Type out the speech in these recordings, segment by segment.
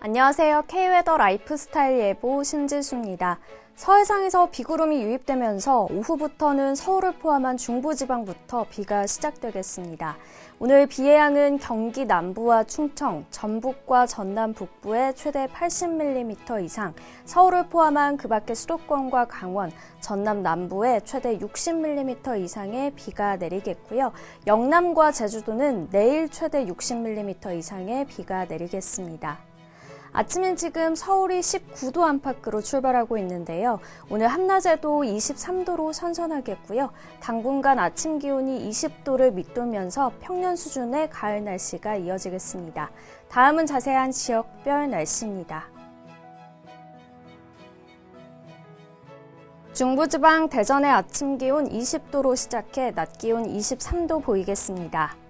안녕하세요. K웨더 라이프스타일 예보 신지수입니다. 서해상에서 비구름이 유입되면서 오후부터는 서울을 포함한 중부지방부터 비가 시작되겠습니다. 오늘 비의 양은 경기 남부와 충청, 전북과 전남 북부에 최대 80mm 이상, 서울을 포함한 그 밖의 수도권과 강원, 전남 남부에 최대 60mm 이상의 비가 내리겠고요. 영남과 제주도는 내일 최대 60mm 이상의 비가 내리겠습니다. 아침엔 지금 서울이 19도 안팎으로 출발하고 있는데요. 오늘 한낮에도 23도로 선선하겠고요. 당분간 아침 기온이 20도를 밑돌면서 평년 수준의 가을 날씨가 이어지겠습니다. 다음은 자세한 지역별 날씨입니다. 중부지방 대전의 아침 기온 20도로 시작해 낮 기온 23도 보이겠습니다.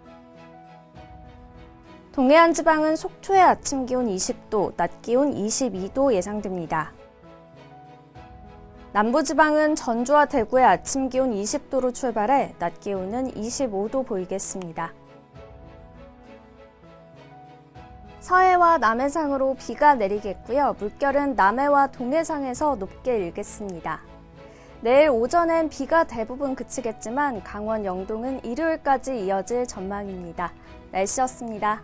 동해안 지방은 속초의 아침 기온 20도, 낮 기온 22도 예상됩니다. 남부 지방은 전주와 대구의 아침 기온 20도로 출발해 낮 기온은 25도 보이겠습니다. 서해와 남해상으로 비가 내리겠고요. 물결은 남해와 동해상에서 높게 일겠습니다. 내일 오전엔 비가 대부분 그치겠지만 강원 영동은 일요일까지 이어질 전망입니다. 날씨였습니다.